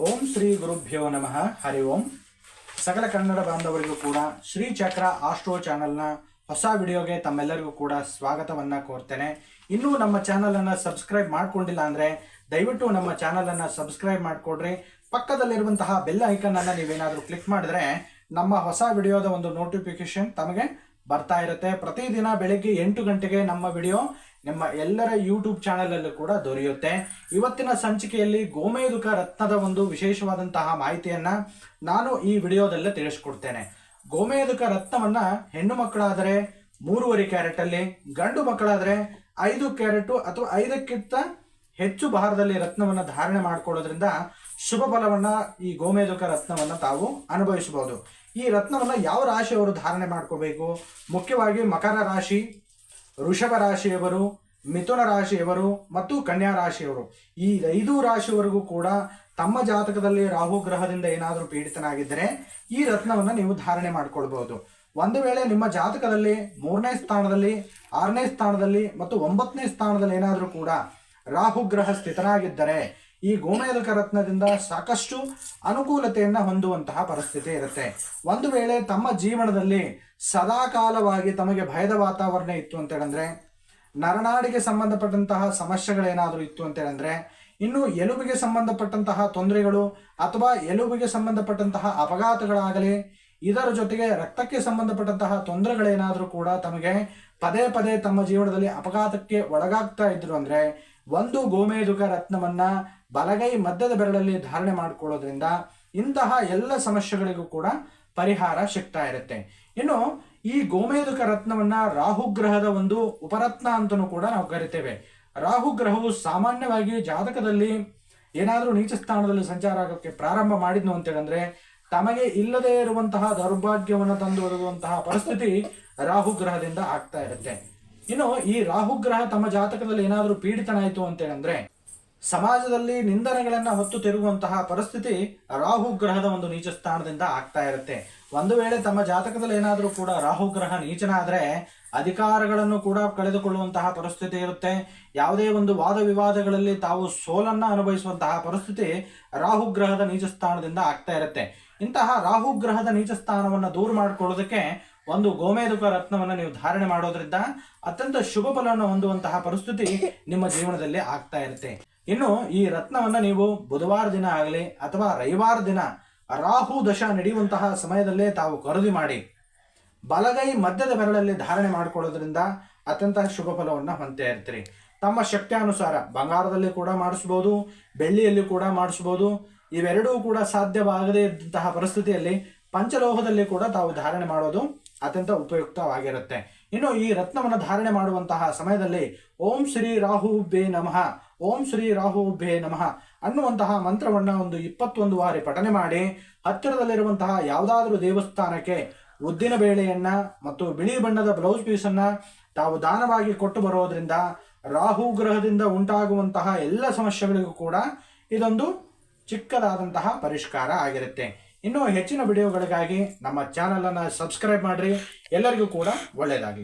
ಓಂ ಶ್ರೀ ಗುರುಭ್ಯೋ ನಮಃ. ಹರಿ ಓಂ. ಸಕಲ ಕನ್ನಡ ಬಾಂಧವರಿಗೂ ಕೂಡ ಶ್ರೀ ಚಕ್ರ ಆಸ್ಟ್ರೋ ಚಾನೆಲ್ನ ಹೊಸ ವಿಡಿಯೋಗೆ ತಮ್ಮೆಲ್ಲರಿಗೂ ಕೂಡ ಸ್ವಾಗತವನ್ನ ಕೋರ್ತೇನೆ. ಇನ್ನೂ ನಮ್ಮ ಚಾನಲನ್ನು ಸಬ್ಸ್ಕ್ರೈಬ್ ಮಾಡ್ಕೊಂಡಿಲ್ಲ ಅಂದ್ರೆ ದಯವಿಟ್ಟು ನಮ್ಮ ಚಾನಲನ್ನು ಸಬ್ಸ್ಕ್ರೈಬ್ ಮಾಡಿಕೊಡ್ರಿ. ಪಕ್ಕದಲ್ಲಿರುವಂತಹ ಬೆಲ್ ಐಕನ್ ಅನ್ನ ನೀವೇನಾದರೂ ಕ್ಲಿಕ್ ಮಾಡಿದ್ರೆ ನಮ್ಮ ಹೊಸ ವಿಡಿಯೋದ ಒಂದು ನೋಟಿಫಿಕೇಶನ್ ತಮಗೆ ಬರ್ತಾ ಇರುತ್ತೆ. ಪ್ರತಿದಿನ ಬೆಳಗ್ಗೆ ಎಂಟು ಗಂಟೆಗೆ ನಮ್ಮ ವಿಡಿಯೋ ನಿಮ್ಮ ಎಲ್ಲರ ಯೂಟ್ಯೂಬ್ ಚಾನೆಲ್ ಅಲ್ಲೂ ಕೂಡ ದೊರೆಯುತ್ತೆ. ಇವತ್ತಿನ ಸಂಚಿಕೆಯಲ್ಲಿ ಗೋಮೇದುಕ ರತ್ನದ ಒಂದು ವಿಶೇಷವಾದಂತಹ ಮಾಹಿತಿಯನ್ನ ನಾನು ಈ ವಿಡಿಯೋದಲ್ಲೇ ತಿಳಿಸ್ಕೊಡ್ತೇನೆ. ಗೋಮೇದುಕ ರತ್ನವನ್ನ ಹೆಣ್ಣು ಮಕ್ಕಳಾದರೆ ಮೂರುವರೆ ಕ್ಯಾರೆಟ್ ಅಲ್ಲಿ ಗಂಡು ಮಕ್ಕಳಾದರೆ ಐದು ಕ್ಯಾರೆಟ್ ಅಥವಾ ಐದಕ್ಕಿಂತ ಹೆಚ್ಚು ಭಾರದಲ್ಲಿ ರತ್ನವನ್ನ ಧಾರಣೆ ಮಾಡ್ಕೊಳ್ಳೋದ್ರಿಂದ ಶುಭ ಫಲವನ್ನ ಈ ಗೋಮೇದುಕ ರತ್ನವನ್ನ ತಾವು ಅನುಭವಿಸಬಹುದು. ಈ ರತ್ನವನ್ನ ಯಾವ ರಾಶಿಯವರು ಧಾರಣೆ ಮಾಡ್ಕೋಬೇಕು? ಮುಖ್ಯವಾಗಿ ಮಕರ ರಾಶಿ ವೃಷಭ ರಾಶಿಯವರು, ಮಿಥುನ ರಾಶಿಯವರು ಮತ್ತು ಕನ್ಯಾ ರಾಶಿಯವರು. ಈ ಐದು ರಾಶಿಯವರೆಗೂ ಕೂಡ ತಮ್ಮ ಜಾತಕದಲ್ಲಿ ರಾಹು ಗ್ರಹದಿಂದ ಏನಾದರೂ ಪೀಡಿತನಾಗಿದ್ದರೆ ಈ ರತ್ನವನ್ನು ನೀವು ಧಾರಣೆ ಮಾಡಿಕೊಳ್ಬಹುದು. ಒಂದು ವೇಳೆ ನಿಮ್ಮ ಜಾತಕದಲ್ಲಿ ಮೂರನೇ ಸ್ಥಾನದಲ್ಲಿ, ಆರನೇ ಸ್ಥಾನದಲ್ಲಿ ಮತ್ತು ಒಂಬತ್ತನೇ ಸ್ಥಾನದಲ್ಲಿ ಏನಾದರೂ ಕೂಡ ರಾಹು ಗ್ರಹ ಸ್ಥಿತನಾಗಿದ್ದರೆ ಈ ಗೋಮಯಲಕ ರತ್ನದಿಂದ ಸಾಕಷ್ಟು ಅನುಕೂಲತೆಯನ್ನು ಹೊಂದುವಂತಹ ಪರಿಸ್ಥಿತಿ ಇರುತ್ತೆ. ಒಂದು ವೇಳೆ ತಮ್ಮ ಜೀವನದಲ್ಲಿ ಸದಾಕಾಲವಾಗಿ ತಮಗೆ ಭಯದ ವಾತಾವರಣ ಇತ್ತು ಅಂತ ಹೇಳಿದ್ರೆ ನರನಾಡಿಗೆ ಸಂಬಂಧಪಟ್ಟಂತಹ ಸಮಸ್ಯೆಗಳೇನಾದರೂ ಇತ್ತು ಅಂತ ಹೇಳಿದ್ರೆ ಇನ್ನು ಎಲುಬಿಗೆ ಸಂಬಂಧಪಟ್ಟಂತಹ ತೊಂದರೆಗಳು ಅಥವಾ ಎಲುಬಿಗೆ ಸಂಬಂಧಪಟ್ಟಂತಹ ಅಪಘಾತಗಳಾಗಲಿ ಇದರ ಜೊತೆಗೆ ರಕ್ತಕ್ಕೆ ಸಂಬಂಧಪಟ್ಟಂತಹ ತೊಂದರೆಗಳೇನಾದರೂ ಕೂಡ ತಮಗೆ ಪದೇ ಪದೇ ತಮ್ಮ ಜೀವನದಲ್ಲಿ ಅಪಘಾತಕ್ಕೆ ಒಳಗಾಗ್ತಾ ಇದ್ರು ಅಂದ್ರೆ ಒಂದು ಗೋಮೇದುಕ ರತ್ನವನ್ನ ಬಲಗೈ ಮಧ್ಯದ ಬೆರಳಲ್ಲಿ ಧಾರಣೆ ಮಾಡಿಕೊಳ್ಳೋದ್ರಿಂದ ಇಂತಹ ಎಲ್ಲ ಸಮಸ್ಯೆಗಳಿಗೂ ಕೂಡ ಪರಿಹಾರ ಸಿಗ್ತಾ ಇರುತ್ತೆ. ಇನ್ನು ಈ ಗೋಮೇದುಕ ರತ್ನವನ್ನ ರಾಹುಗ್ರಹದ ಒಂದು ಉಪರತ್ನ ಅಂತಲೂ ಕೂಡ ನಾವು ಕರಿತೇವೆ. ರಾಹುಗ್ರಹವು ಸಾಮಾನ್ಯವಾಗಿ ಜಾತಕದಲ್ಲಿ ಏನಾದರೂ ನೀಚ ಸ್ಥಾನದಲ್ಲಿ ಸಂಚಾರ ಆಗೋಕ್ಕೆ ಪ್ರಾರಂಭ ಮಾಡಿದ್ನು ಅಂತ ಹೇಳಿದ್ರೆ ತಮಗೆ ಇಲ್ಲದೇ ಇರುವಂತಹ ದೌರ್ಭಾಗ್ಯವನ್ನು ತಂದು ಒದಗುವಂತಹ ಪರಿಸ್ಥಿತಿ ರಾಹುಗ್ರಹದಿಂದ ಆಗ್ತಾ ಇರುತ್ತೆ. ಇನ್ನು ಈ ರಾಹುಗ್ರಹ ತಮ್ಮ ಜಾತಕದಲ್ಲಿ ಏನಾದರೂ ಪೀಡಿತನಾಯಿತು ಅಂತ ಹೇಳಿದ್ರೆ ಸಮಾಜದಲ್ಲಿ ನಿಂದನೆಗಳನ್ನು ಹೊತ್ತು ತಿರುಗುವಂತಹ ಪರಿಸ್ಥಿತಿ ರಾಹು ಗ್ರಹದ ಒಂದು ನೀಚ ಸ್ಥಾನದಿಂದ ಆಗ್ತಾ ಇರುತ್ತೆ. ಒಂದು ವೇಳೆ ತಮ್ಮ ಜಾತಕದಲ್ಲಿ ಏನಾದರೂ ಕೂಡ ರಾಹು ಗ್ರಹ ನೀಚನಾದರೆ ಅಧಿಕಾರಗಳನ್ನು ಕೂಡ ಕಳೆದುಕೊಳ್ಳುವಂತಹ ಪರಿಸ್ಥಿತಿ ಇರುತ್ತೆ. ಯಾವುದೇ ಒಂದು ವಾದ ವಿವಾದಗಳಲ್ಲಿ ತಾವು ಸೋಲನ್ನು ಅನುಭವಿಸುವಂತಹ ಪರಿಸ್ಥಿತಿ ರಾಹು ಗ್ರಹದ ನೀಚ ಸ್ಥಾನದಿಂದ ಆಗ್ತಾ ಇರುತ್ತೆ. ಇಂತಹ ರಾಹು ಗ್ರಹದ ನೀಚ ಸ್ಥಾನವನ್ನು ದೂರ ಮಾಡಿಕೊಳ್ಳೋದಕ್ಕೆ ಒಂದು ಗೋಮೇದುಕ ರತ್ನವನ್ನು ನೀವು ಧಾರಣೆ ಮಾಡೋದ್ರಿಂದ ಅತ್ಯಂತ ಶುಭ ಫಲವನ್ನು ಹೊಂದುವಂತಹ ಪರಿಸ್ಥಿತಿ ನಿಮ್ಮ ಜೀವನದಲ್ಲಿ ಆಗ್ತಾ ಇರುತ್ತೆ. ಇನ್ನು ಈ ರತ್ನವನ್ನ ನೀವು ಬುಧವಾರ ದಿನ ಆಗಲಿ ಅಥವಾ ರವಿವಾರ ದಿನ ರಾಹು ದಶ ನಡೆಯುವಂತಹ ಸಮಯದಲ್ಲೇ ತಾವು ಖರೀದಿ ಮಾಡಿ ಬಲಗೈ ಮಧ್ಯದ ಬೆರಳಲ್ಲಿ ಧಾರಣೆ ಮಾಡಿಕೊಳ್ಳೋದ್ರಿಂದ ಅತ್ಯಂತ ಶುಭ ಫಲವನ್ನು ಹೊಂದ್ತಾ ಇರ್ತೀರಿ. ತಮ್ಮ ಶಕ್ತಿಯಾನುಸಾರ ಬಂಗಾರದಲ್ಲಿ ಕೂಡ ಮಾಡಿಸ್ಬೋದು, ಬೆಳ್ಳಿಯಲ್ಲಿ ಕೂಡ ಮಾಡಿಸ್ಬೋದು, ಇವೆರಡೂ ಕೂಡ ಸಾಧ್ಯವಾಗದೇ ಇದ್ದಂತಹ ಪರಿಸ್ಥಿತಿಯಲ್ಲಿ ಪಂಚಲೋಹದಲ್ಲಿ ಕೂಡ ತಾವು ಧಾರಣೆ ಮಾಡೋದು ಅತ್ಯಂತ ಉಪಯುಕ್ತವಾಗಿರುತ್ತೆ. ಇನ್ನು ಈ ರತ್ನವನ್ನು ಧಾರಣೆ ಮಾಡುವಂತಹ ಸಮಯದಲ್ಲಿ ಓಂ ಶ್ರೀ ರಾಹು ಬೇ ನಮಃ, ಓಂ ಶ್ರೀ ರಾಹು ಬೇ ನಮಃ ಅನ್ನುವಂತಹ ಮಂತ್ರವನ್ನ ಒಂದು ಇಪ್ಪತ್ತೊಂದು ಬಾರಿ ಪಠನೆ ಮಾಡಿ, ಹತ್ತಿರದಲ್ಲಿರುವಂತಹ ಯಾವುದಾದರೂ ದೇವಸ್ಥಾನಕ್ಕೆ ಉದ್ದಿನ ಬೇಳೆಯನ್ನ ಮತ್ತು ಬಿಳಿ ಬಣ್ಣದ ಬ್ಲೌಸ್ ಪೀಸನ್ನು ತಾವು ದಾನವಾಗಿ ಕೊಟ್ಟು ಬರೋದರಿಂದ ರಾಹು ಗ್ರಹದಿಂದ ಉಂಟಾಗುವಂತಹ ಎಲ್ಲ ಸಮಸ್ಯೆಗಳಿಗೂ ಕೂಡ ಇದೊಂದು ಚಿಕ್ಕದಾದಂತಹ ಪರಿಷ್ಕಾರ ಆಗಿರುತ್ತೆ. ಇನ್ನು ಹೆಚ್ಚಿನ ವಿಡಿಯೋಗಳಿಗಾಗಿ ನಮ್ಮ ಚಾನಲನ್ನು ಸಬ್ಸ್ಕ್ರೈಬ್ ಮಾಡಿರಿ. ಎಲ್ಲರಿಗೂ ಕೂಡ ಒಳ್ಳೆಯದಾಗಲಿ